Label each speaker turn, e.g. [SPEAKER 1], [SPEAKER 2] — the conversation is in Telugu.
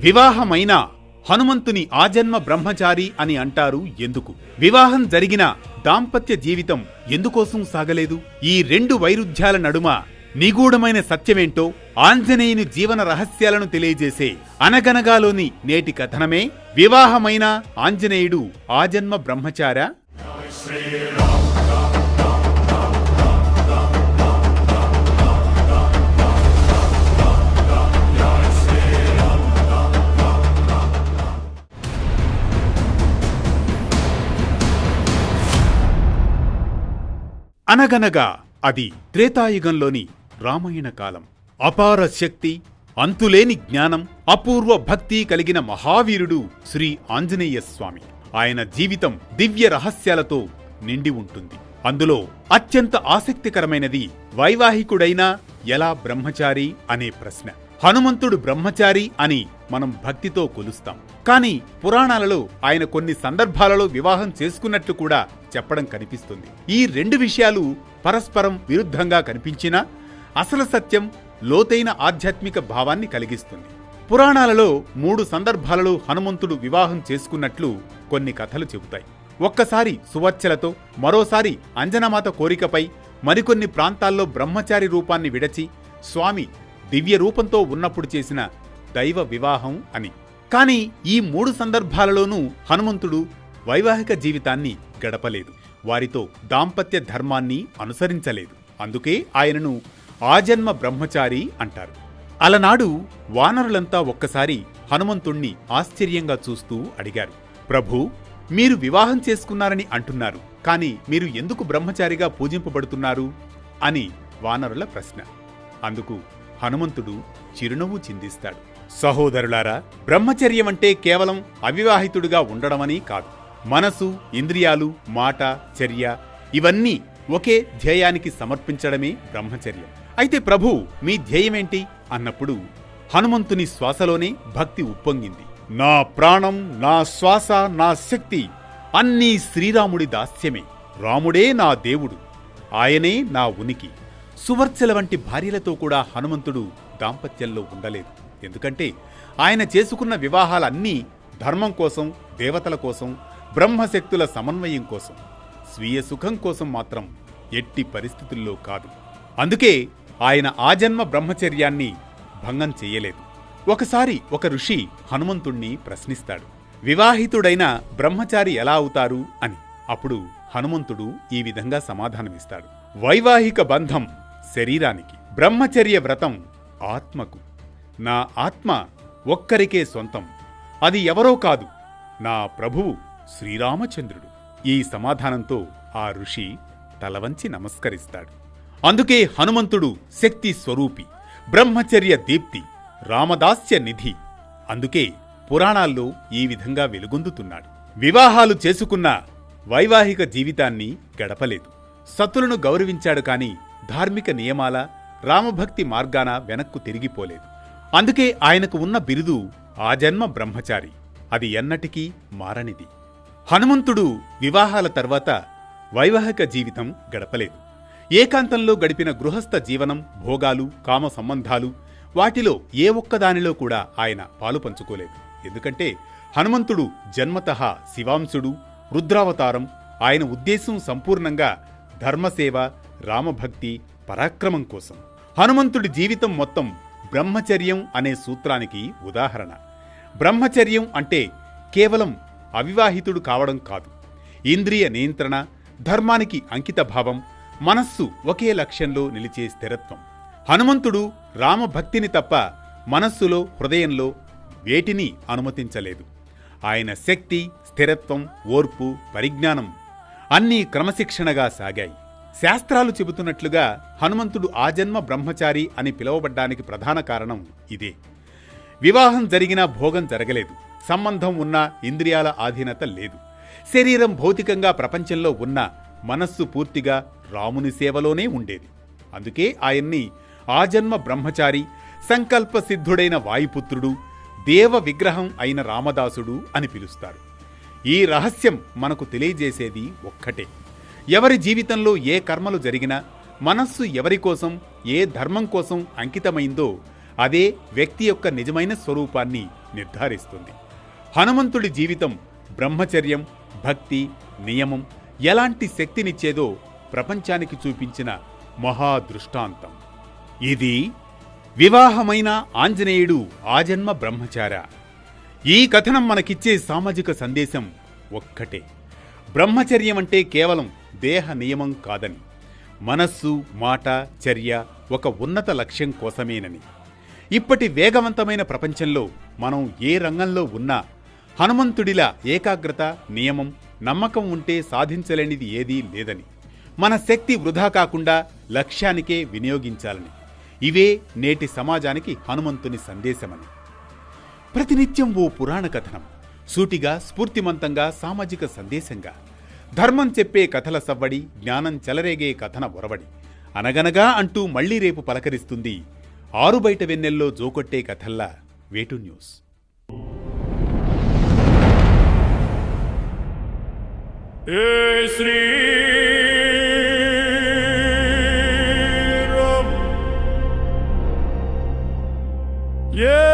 [SPEAKER 1] వివాహమైన హనుమంతుని ఆజన్మ బ్రహ్మచారి అని అంటారు ఎందుకు? వివాహం జరిగిన దాంపత్య జీవితం ఎందుకోసం సాగలేదు? ఈ రెండు వైరుధ్యాల నడుమ నిగూఢమైన సత్యమేంటో ఆంజనేయుని జీవన రహస్యాలను తెలియజేసే అనగనగాలోని నేటి కథనమే. వివాహమైన ఆంజనేయుడు ఆజన్మ బ్రహ్మచార? అనగనగా అది త్రేతాయుగంలోని రామాయణ కాలం. అపార శక్తి అంతులేని జ్ఞానం అపూర్వ భక్తి కలిగిన మహావీరుడు శ్రీ ఆంజనేయ స్వామి. ఆయన జీవితం దివ్య రహస్యాలతో నిండి ఉంటుంది. అందులో అత్యంత ఆసక్తికరమైనది వైవాహికుడైనా ఎలా బ్రహ్మచారి అనే ప్రశ్న. హనుమంతుడు బ్రహ్మచారి అని మనం భక్తితో కొలుస్తాం. కానీ పురాణాలలో ఆయన కొన్ని సందర్భాలలో వివాహం చేసుకున్నట్లు కూడా చెప్పడం కనిపిస్తుంది. ఈ రెండు విషయాలు పరస్పరం విరుద్ధంగా కనిపించినా అసలు సత్యం లోతైన ఆధ్యాత్మిక భావాన్ని కలిగిస్తుంది. పురాణాలలో మూడు సందర్భాలలో హనుమంతుడు వివాహం చేసుకున్నట్లు కొన్ని కథలు చెబుతాయి. ఒక్కసారి సువర్చలతో మరోసారి అంజనమాత కోరికపై మరికొన్ని ప్రాంతాల్లో బ్రహ్మచారి రూపాన్ని విడచి స్వామి దివ్య రూపంతో ఉన్నప్పుడు చేసిన దైవ వివాహం అని. కానీ ఈ మూడు సందర్భాలలోనూ హనుమంతుడు వైవాహిక జీవితాన్ని గడపలేదు. వారితో దాంపత్య ధర్మాన్ని అనుసరించలేదు. అందుకే ఆయనను ఆజన్మ బ్రహ్మచారి అంటారు. అలనాడు వానరులంతా ఒక్కసారి హనుమంతుణ్ణి ఆశ్చర్యంగా చూస్తూ అడిగారు. ప్రభూ మీరు వివాహం చేసుకున్నారని అంటున్నారు. కాని మీరు ఎందుకు బ్రహ్మచారిగా పూజింపబడుతున్నారు? అని వానరుల ప్రశ్న. అందుకు హనుమంతుడు చిరునవ్వు చిందిస్తాడు. సహోదరులారా బ్రహ్మచర్యమంటే కేవలం అవివాహితుడుగా ఉండడమని కాదు. మనసు ఇంద్రియాలు మాట చర్య ఇవన్నీ ఒకే ధ్యేయానికి సమర్పించడమే బ్రహ్మచర్యం. అయితే ప్రభు మీ ధ్యేయమేంటి? అన్నప్పుడు హనుమంతుని శ్వాసలోనే భక్తి ఉప్పొంగింది. నా ప్రాణం నా శ్వాస నా శక్తి అన్నీ శ్రీరాముడి దాస్యమే. రాముడే నా దేవుడు. ఆయనే నా ఉనికి. సువర్చల వంటి భార్యలతో కూడా హనుమంతుడు దాంపత్యంలో ఉండలేదు. ఎందుకంటే ఆయన చేసుకున్న వివాహాలన్నీ ధర్మం కోసం దేవతల కోసం బ్రహ్మశక్తుల సమన్వయం కోసం స్వీయ సుఖం కోసం మాత్రం ఎట్టి పరిస్థితుల్లో కాదు. అందుకే ఆయన ఆజన్మ బ్రహ్మచర్యాన్ని భంగం చెయ్యలేదు ఒకసారి ఒక ఋషి హనుమంతుణ్ణి ప్రశ్నిస్తాడు వివాహితుడైన బ్రహ్మచారి ఎలా అవుతారు? అని. అప్పుడు హనుమంతుడు ఈ విధంగా సమాధానమిస్తాడు వైవాహిక బంధం శరీరానికి బ్రహ్మచర్య వ్రతం ఆత్మకు నా ఆత్మ ఒక్కరికే సొంతం. అది ఎవరో కాదు నా ప్రభువు శ్రీరామచంద్రుడు. ఈ సమాధానంతో ఆ ఋషి తలవంచి నమస్కరిస్తాడు. అందుకే హనుమంతుడు శక్తి స్వరూపి బ్రహ్మచర్య దీప్తి రామదాస్య నిధి. అందుకే పురాణాల్లో ఈ విధంగా వెలుగొందుతున్నాడు. వివాహాలు చేసుకున్న వైవాహిక జీవితాన్ని గడపలేదు. సతులను గౌరవించాడు కాని ధార్మిక నియమాల రామభక్తి మార్గాన వెనక్కు తిరిగిపోలేదు. అందుకే ఆయనకు ఉన్న బిరుదు ఆ జన్మ బ్రహ్మచారి. అది ఎన్నటికీ మారనిది. హనుమంతుడు వివాహాల తర్వాత వైవాహిక జీవితం గడపలేదు. ఏకాంతంలో గడిపిన గృహస్థ జీవనం భోగాలు కామ సంబంధాలు వాటిలో ఏ ఒక్కదానిలో కూడా ఆయన పాలు పంచుకోలేదు. ఎందుకంటే హనుమంతుడు జన్మతః శివాంశుడు రుద్రావతారం ఆయన ఉద్దేశం సంపూర్ణంగా ధర్మసేవ రామభక్తి పరాక్రమం కోసం. హనుమంతుడి జీవితం మొత్తం బ్రహ్మచర్యం అనే సూత్రానికి ఉదాహరణ. బ్రహ్మచర్యం అంటే కేవలం అవివాహితుడు కావడం కాదు. ఇంద్రియ నియంత్రణ ధర్మానికి అంకితభావం మనస్సు ఒకే లక్ష్యంలో నిలిచే స్థిరత్వం. హనుమంతుడు రామభక్తిని తప్ప మనస్సులో హృదయంలో వేటిని అనుమతించలేదు. ఆయన శక్తి స్థిరత్వం ఓర్పు పరిజ్ఞానం అన్నీ క్రమశిక్షణగా సాగాయి. శాస్త్రాలు చెబుతున్నట్లుగా హనుమంతుడు ఆజన్మ బ్రహ్మచారి అని పిలువబడ్డానికి ప్రధాన కారణం ఇదే. వివాహం జరిగినా భోగం జరగలేదు. సంబంధం ఉన్నా ఇంద్రియాల ఆధీనత లేదు. శరీరం భౌతికంగా ప్రపంచంలో ఉన్న మనస్సు పూర్తిగా రాముని సేవలోనే ఉండేది. అందుకే ఆయన్ని ఆజన్మ బ్రహ్మచారి సంకల్ప సిద్ధుడైన వాయుపుత్రుడు దేవ విగ్రహం అయిన రామదాసుడు అని పిలుస్తారు. ఈ రహస్యం మనకు తెలియజేసేది ఒక్కటే. ఎవరి జీవితంలో ఏ కర్మలు జరిగినా మనస్సు ఎవరి కోసం ఏ ధర్మం కోసం అంకితమైందో అదే వ్యక్తి యొక్క నిజమైన స్వరూపాన్ని నిర్ధారిస్తుంది. హనుమంతుడి జీవితం బ్రహ్మచర్యం భక్తి నియమం ఎలాంటి శక్తినిచ్చేదో ప్రపంచానికి చూపించిన మహా దృష్టాంతం ఇది వివాహమైన ఆంజనేయుడు ఆజన్మ బ్రహ్మచార. ఈ కథనం మనకిచ్చే సామాజిక సందేశం ఒక్కటే. బ్రహ్మచర్యం అంటే కేవలం దేహ నియమం కాదని. మనస్సు మాట చర్య ఒక ఉన్నత లక్ష్యం కోసమేనని. ఇప్పటి వేగవంతమైన ప్రపంచంలో మనం ఏ రంగంలో ఉన్నా హనుమంతుడిలా ఏకాగ్రత నియమం నమ్మకం ఉంటే సాధించలేనిది ఏదీ లేదని. మన శక్తి వృధా కాకుండా లక్ష్యానికే వినియోగించాలని. ఇవే నేటి సమాజానికి హనుమంతుని సందేశమని. ప్రతినిత్యం ఓ పురాణ కథనం సూటిగా స్ఫూర్తిమంతంగా సామాజిక సందేశంగా. ధర్మం చెప్పే కథల సవ్వడి జ్ఞానం చెలరేగే కథన ఒరవడి అనగనగా అంటూ మళ్ళీ రేపు పలకరిస్తుంది ఆరు బయట వెన్నెల్లో జోకొట్టే కథల్లా వేటు న్యూస్
[SPEAKER 2] శ్రీ Yeah!